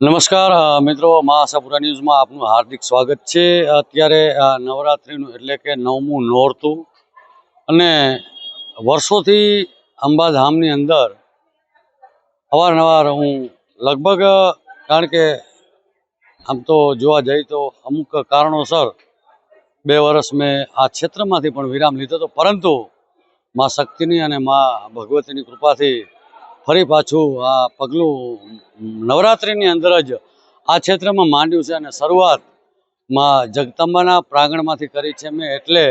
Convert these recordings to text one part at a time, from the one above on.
નમસ્કાર મિત્રો મા આશાપુરા ન્યૂઝમાં આપનું હાર્દિક સ્વાગત છે. અત્યારે નવરાત્રિનું એટલે કે નવમું નોરતું અને વર્ષોથી અંબાધામની અંદર અવારનવાર હું લગભગ કારણ કે આમ તો જોવા જઈએ તો અમુક કારણોસર બે વર્ષ મેં આ ક્ષેત્રમાંથી પણ વિરામ લીધો હતો. પરંતુ મા શક્તિની અને મા ભગવતીની કૃપાથી ફરી પાછું આ પગલું નવરાત્રિની અંદર જ આ ક્ષેત્રમાં માંડ્યું છે અને શરૂઆતમાં જગદંબાના પ્રાંગણમાંથી કરી છે મેં. એટલે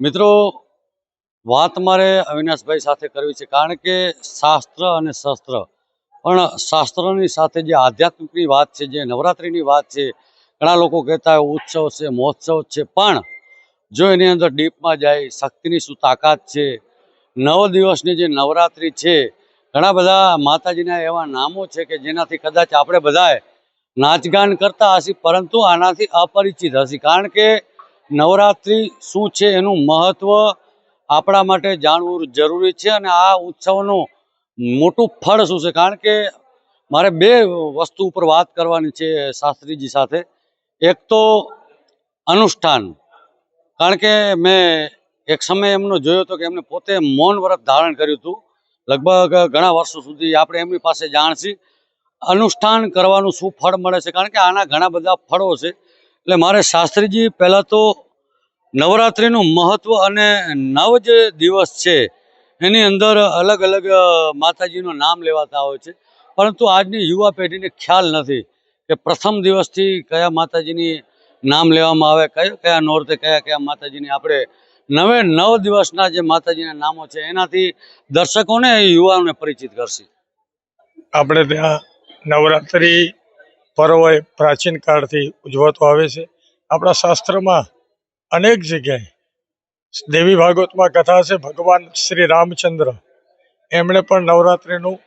મિત્રો, વાત મારે અવિનાશભાઈ સાથે કરવી છે, કારણ કે શાસ્ત્ર અને શસ્ત્ર. પણ શાસ્ત્રની સાથે જે આધ્યાત્મિકની વાત છે, જે નવરાત્રિની વાત છે, ઘણા લોકો કહેતા હોય ઉત્સવ છે, મહોત્સવ છે, પણ જો એની અંદર ડીપમાં જાય, શક્તિની શું તાકાત છે, નવ દિવસની જે નવરાત્રિ છે ઘણા બધા માતાજીના એવા નામો છે કે જેનાથી કદાચ આપણે બધાએ નાચગાન કરતા હશી, પરંતુ આનાથી અપરિચિત હશી. કારણ કે નવરાત્રિ શું છે એનું મહત્ત્વ આપણા માટે જાણવું જરૂરી છે અને આ ઉત્સવનું મોટું ફળ શું છે? કારણ કે મારે બે વસ્તુ ઉપર વાત કરવાની છે શાસ્ત્રીજી સાથે. એક તો અનુષ્ઠાન. કારણ કે મેં એક સમય એમનો જોયો હતો કે એમને પોતે મૌન વ્રત ધારણ કર્યું હતું. લગભગ ઘણા વર્ષો સુધી આપણે એમની પાસે જાણશી અનુષ્ઠાન કરવાનું શું ફળ મળે છે? કારણ કે આના ઘણા બધા ફળો છે. એટલે મારે શાસ્ત્રીજી, પહેલાં તો નવરાત્રિનું મહત્ત્વ અને નવ જે દિવસ છે, એની અંદર અલગ અલગ માતાજીનું નામ લેવાતા હોય છે. પરંતુ આજની યુવા પેઢીને ખ્યાલ નથી કે પ્રથમ દિવસથી કયા માતાજીની નામ લેવામાં આવે, કયા કયા નોરતે કયા કયા માતાજીની આપણે નવે નવ દિવસના જે માતાજીના નામો છે, એનાથી દર્શકોને યુવાઓને પરિચિત કરશે. આપણે ત્યાં નવરાત્રિ પર્વ પ્રાચીન કાળથી ઉજવાતો આવે છે. આપણા શાસ્ત્રમાં અનેક જગ્યાએ દેવી ભાગવતમાં કથા છે, ભગવાન શ્રી રામચંદ્ર. એમણે પણ નવરાત્રિનું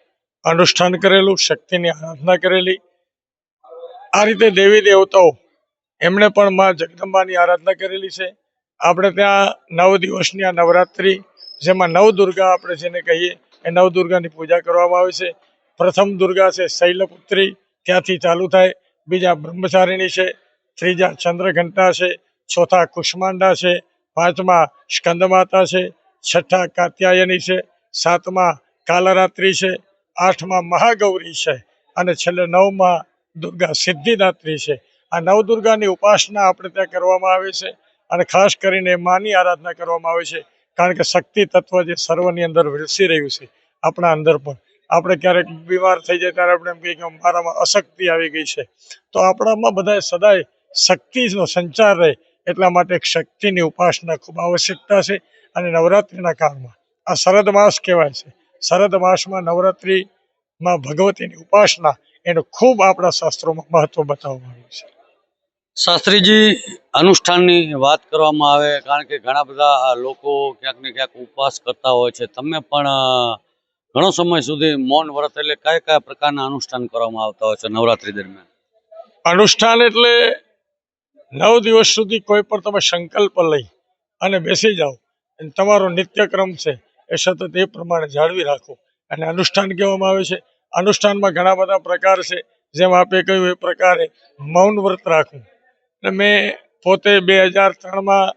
અનુષ્ઠાન કરેલું, શક્તિની આરાધના કરેલી. આ રીતે દેવી દેવતાઓ એમણે પણ માં જગદંબાની આરાધના કરેલી છે. આપણે ત્યાં નવ દિવસની આ નવરાત્રિ, જેમાં નવ દુર્ગા આપણે જેને કહીએ, એ નવ દુર્ગાની પૂજા કરવામાં આવે છે. પ્રથમ દુર્ગા છે શૈલપુત્રી, ત્યાંથી ચાલુ થાય. બીજા બ્રહ્મચારિણી છે, ત્રીજા ચંદ્રઘંટા છે, ચોથા કુષ્માંડા છે, પાંચમા સ્કંદમાતા છે, છઠ્ઠા કાત્યાયની છે, સાતમા કાલરાત્રિ છે, આઠમા મહાગૌરી છે અને છેલ્લે નવમાં દુર્ગા સિદ્ધિદાત્રી છે. આ નવ દુર્ગાની ઉપાસના આપણે ત્યાં કરવામાં આવે છે. અને ખાસ કરીને માની આરાધના કરવામાં આવે છે, કારણ કે શક્તિ તત્વ જે સર્વની અંદર વિલસી રહ્યું છે, આપણા અંદર પણ. આપણે ક્યારેક બીમાર થઈ જાય ત્યારે આપણે એમ કહીએ કે મારામાં અશક્તિ આવી ગઈ છે. તો આપણામાં બધાય સદાય શક્તિનો સંચાર રહે, એટલા માટે શક્તિની ઉપાસના ખૂબ આવશ્યકતા છે અને નવરાત્રિના કાળમાં. આ શરદ માસ કહેવાય છે. શરદ માસમાં નવરાત્રિમાં ભગવતીની ઉપાસના એનું ખૂબ આપણા શાસ્ત્રોમાં મહત્વ બતાવવામાં આવ્યું છે. શાસ્ત્રીજી, અનુષ્ઠાનની વાત કરવામાં આવે, કારણ કે ઘણા બધા લોકો ક્યાંક ને ક્યાંક ઉપવાસ કરતા હોય છે. તમે પણ ઘણો સમય સુધી મૌન વ્રત એટલે કયા કયા પ્રકારના અનુષ્ઠાન કરવામાં આવતા હોય છે નવરાત્રી દરમિયાન? અનુષ્ઠાન એટલે નવ દિવસ સુધી કોઈ પણ તમે સંકલ્પ લઈ અને બેસી જાઓ. અને તમારો નિત્યક્રમ છે એ સતત એ પ્રમાણે જાળવી રાખો. અને અનુષ્ઠાન કહેવામાં આવે છે. અનુષ્ઠાનમાં ઘણા બધા પ્રકાર છે. જેમ આપે કહ્યું એ પ્રકારે મૌન વ્રત રાખવું. અને મેં પોતે બે હજાર ત્રણમાં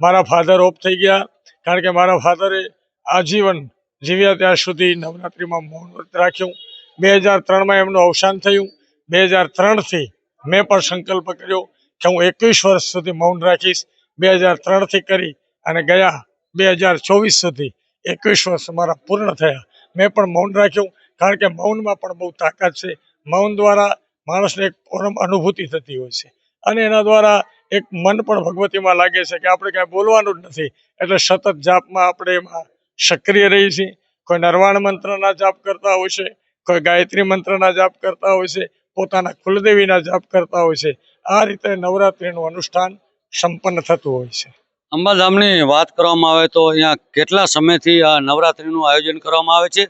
મારા ફાધર ઓફ થઈ ગયા. કારણ કે મારા ફાધરે આજીવન જીવ્યા ત્યાં સુધી નવરાત્રિમાં મૌન વ્રત રાખ્યું. બે હજાર ત્રણમાં એમનું અવસાન થયું. બે હજાર ત્રણથી મેં પણ સંકલ્પ કર્યો કે હું એકવીસ વર્ષ સુધી મૌન રાખીશ. બે હજાર ત્રણથી કરી અને ગયા બે હજાર ચોવીસ સુધી એકવીસ વર્ષ મારા પૂર્ણ થયા. મેં પણ મૌન રાખ્યું. કારણ કે મૌનમાં પણ બહુ તાકાત છે. મૌન દ્વારા માણસને એક પરમ અનુભૂતિ થતી હોય છે. અને એના દ્વારા એક મન પણ ભગવતીમાં લાગે છે કે આપણે કાંઈ બોલવાનું જ નથી. એટલે સતત જાપમાં આપણે એમાં સક્રિય રહીએ છીએ. કોઈ નરવાણ મંત્રના જાપ કરતા હોય છે, કોઈ ગાયત્રી મંત્રના જાપ કરતા હોય છે, પોતાના કુલદેવીના જાપ કરતા હોય છે. આ રીતે નવરાત્રિનું અનુષ્ઠાન સંપન્ન થતું હોય છે. અંબાધામની વાત કરવામાં આવે તો અહીંયા કેટલા સમયથી આ નવરાત્રીનું આયોજન કરવામાં આવે છે?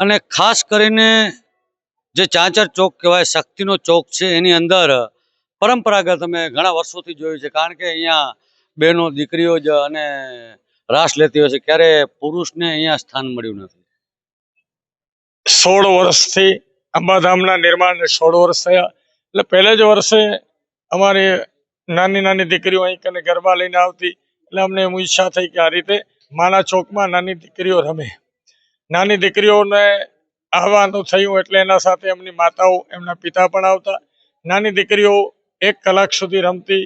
અને ખાસ કરીને જે ચાંચર ચોક કહેવાય, શક્તિનો ચોક છે, એની અંદર પરંપરાગત અમે ઘણા વર્ષોથી જોયું છે. કારણ કે અહીંયા બહેનો, દીકરીઓ જ અને રાસ લેતી હોય છે. ક્યારે પુરુષને અહીંયા સ્થાન મળ્યું નથી. સોળ વર્ષથી અંબાધામના નિર્માણને સોળ વર્ષ થયા. એટલે પહેલા જ વર્ષે અમારી નાની નાની દીકરીઓ અહીં કને ગરબા લઈને આવતી. એટલે અમને એમ ઈચ્છા થઈ કે આ રીતે માના ચોકમાં નાની દીકરીઓ રમે. નાની દીકરીઓને આવવાનું થયું એટલે એના સાથે એમની માતાઓ, એમના પિતા પણ આવતા. નાની દીકરીઓ એક કલાક સુધી રમતી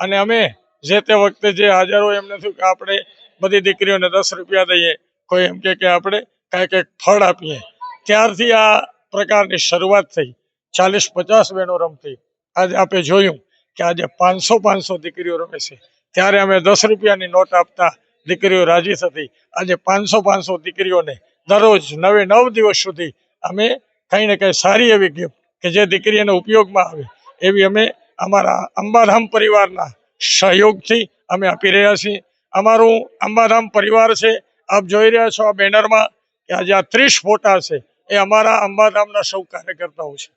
અને અમે જે તે વખતે જે હાજર હોય એમને થયું કે આપણે બધી દીકરીઓને દસ રૂપિયા દઈએ, કોઈ એમ કે આપણે કાંઈક એક ફળ આપીએ. ત્યારથી આ પ્રકારની શરૂઆત થઈ. ચાલીસ પચાસ બહેનો રમતી. આજે આપણે જોયું કે આજે પાંચસો પાંચસો દીકરીઓ રમે છે. ત્યારે અમે દસ રૂપિયાની નોટ આપતા દીકરીઓ રાજી થતી. આજે પાંચસો પાંચસો દીકરીઓને દરરોજ નવે નવ દિવસ સુધી અમે કંઈ ને કંઈ સારી એવી ગિફ્ટ કે જે દીકરીઓને ઉપયોગમાં આવે, એવી અમે અમારા અંબાધામ પરિવારના સહયોગથી અમે આપી રહ્યા છીએ. અમારું અંબાધામ પરિવાર છે, આપ જોઈ રહ્યા છો આ બેનરમાં કે આજે આ ત્રીસ ફોટા છે, એ અમારા અંબાધામના સૌ કાર્યકર્તાઓ છે.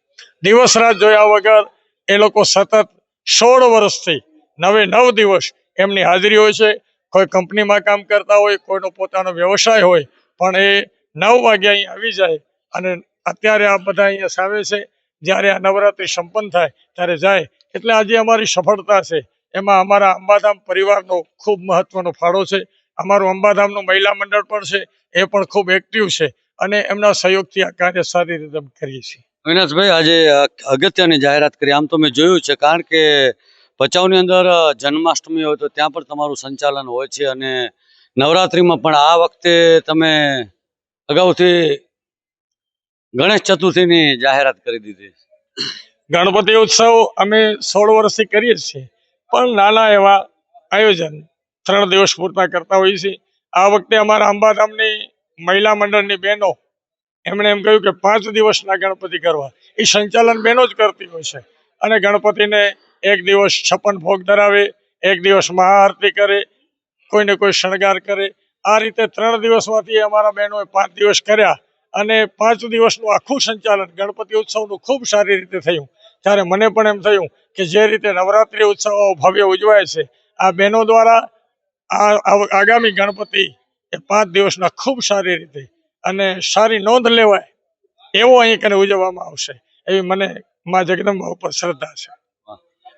દિવસ રાત જોયા વગર એ લોકો સતત સોળ વર્ષથી નવે નવ દિવસ એમની હાજરી હોય છે. કોઈ કંપનીમાં કામ કરતા હોય, કોઈનો પોતાનો વ્યવસાય હોય, પણ એ નવ વાગે અહીં આવી જાય અને અત્યારે આ બધા અહીંયા સામે છે. જ્યારે આ નવરાત્રિ સંપન્ન થાય, ત્યારે જાય એટલે આજે અમારી સફળતા છે. એમાં અમારા અંબાધામ પરિવારનો ખૂબ મહત્વનો ફાળો છે. અમારું અંબાધામનું મહિલા મંડળ પણ છે. એ પણ ખૂબ એક્ટિવ છે અને એમના સહયોગથી આ કાર્ય સારી રીતે કરીએ છીએ. અવિનાશભાઈ, આજે અગત્યની જાહેરાત કરી. આમ તો મેં જોયું છે, કારણ કે ભચાઉની અંદર જન્માષ્ટમી હોય તો ત્યાં પણ તમારું સંચાલન હોય છે અને નવરાત્રિમાં પણ આ વખતે તમે અગાઉથી ગણેશ ચતુર્થીની જાહેરાત કરી દીધી ગણપતિ ઉત્સવ અમે સોળ વર્ષથી કરીએ છીએ. પણ નાના એવા આયોજન ત્રણ દિવસ પૂરતા કરતા હોઈએ છીએ. આ વખતે અમારા અંબાધામની મહિલા મંડળની બહેનો એમણે એમ કહ્યું કે પાંચ દિવસના ગણપતિ કરવા. એ સંચાલન બહેનો જ કરતી હોય છે. અને ગણપતિને એક દિવસ છપ્પન ભોગ ધરાવે, એક દિવસ મહાઆરતી કરે, કોઈને કોઈ શણગાર કરે. આ રીતે ત્રણ દિવસમાંથી અમારા બહેનોએ પાંચ દિવસ કર્યા અને પાંચ દિવસનું આખું સંચાલન ગણપતિ ઉત્સવનું ખૂબ સારી રીતે થયું. ત્યારે મને પણ એમ થયું કે જે રીતે નવરાત્રિ ઉત્સવો ભવ્ય ઉજવાય છે, આ બહેનો દ્વારા આ આગામી ગણપતિ એ પાંચ દિવસના ખૂબ સારી રીતે અને સારી નોંધ લેવાય એવો અહીં કને ઉજવવામાં આવશે, એવી મને મા જગદંબા ઉપર શ્રદ્ધા છે.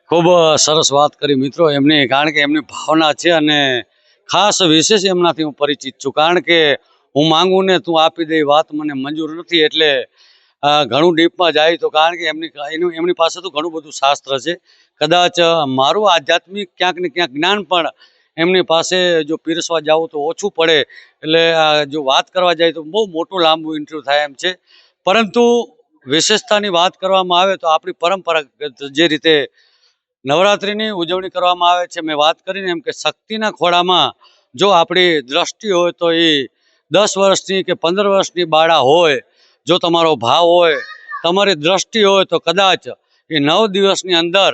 ખૂબ સરસ વાત કરી મિત્રો, એમની, કારણ કે એમની ભાવના છે અને ખાસ વિશેષ એમનાથી હું પરિચિત છું, કારણ કે હું માંગુ ને તું આપી દે વાત મને મંજૂર નથી, એટલે ઘણું ડીપમાં જાય તો કારણ કે એમની એનું, એમની પાસે તો ઘણું બધું શાસ્ત્ર છે. કદાચ મારું આધ્યાત્મિક ક્યાંક ને ક્યાંક જ્ઞાન પણ એમની પાસે જો પીરસવા જાઉં તો ઓછું પડે. એટલે જો વાત કરવા જાય તો બહુ મોટું લાંબુ ઇન્ટરવ્યૂ થાય એમ છે. પરંતુ વિશેષતાની વાત કરવામાં આવે તો આપણી પરંપરાગત જે રીતે નવરાત્રિની ઉજવણી કરવામાં આવે છે, મેં વાત કરીને એમ કે શક્તિના ખોળામાં જો આપણી દ્રષ્ટિ હોય તો એ દસ વર્ષની કે પંદર વર્ષની બાળા હોય જો તમારો ભાવ હોય, તમારી દ્રષ્ટિ હોય તો કદાચ એ નવ દિવસની અંદર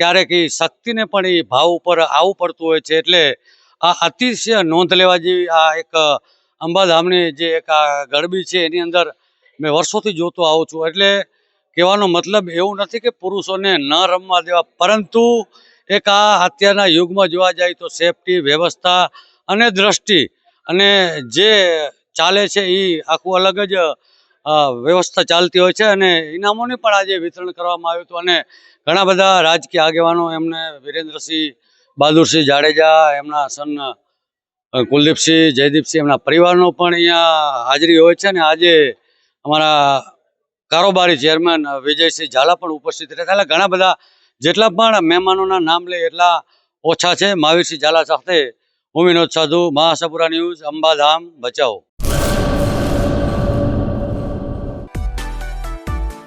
ક્યારેક એ શક્તિને પણ એ ભાવ ઉપર આવવું પડતું હોય છે. એટલે આ અતિશય નોંધ લેવા જેવી આ એક અંબાધામની જે એક આ ગરબી છે, એની અંદર મેં વર્ષોથી જોતો આવું છું. એટલે કહેવાનો મતલબ એવું નથી કે પુરુષોને ન રમવા દેવા, પરંતુ એક આ અત્યારના યુગમાં જોવા જાય તો સેફટી, વ્યવસ્થા અને દ્રષ્ટિ અને જે ચાલે છે એ આખું અલગ જ વ્યવસ્થા ચાલતી હોય છે અને ઇનામોની પણ આજે વિતરણ કરવામાં આવ્યું હતું અને ઘણા બધા રાજકીય આગેવાનો એમને વિરેન્દ્રસિંહ બહાદુરસિંહ જાડેજા, એમના સન કુલદીપસિંહ, જયદીપસિંહ એમના પરિવારનો પણ અહીંયા હાજરી હોય છે અને આજે અમારા કારોબારી ચેરમેન વિજયસિંહ ઝાલા પણ ઉપસ્થિત રહ્યા એટલે ઘણા બધા જેટલા પણ મહેમાનોના નામ લે એટલા ઓછા છે. મહાવીરસિંહ ઝાલા સાથે હું વિનોદ સાધુ, મહાસપુરા ન્યૂઝ, અંબાધામ, બચાવ.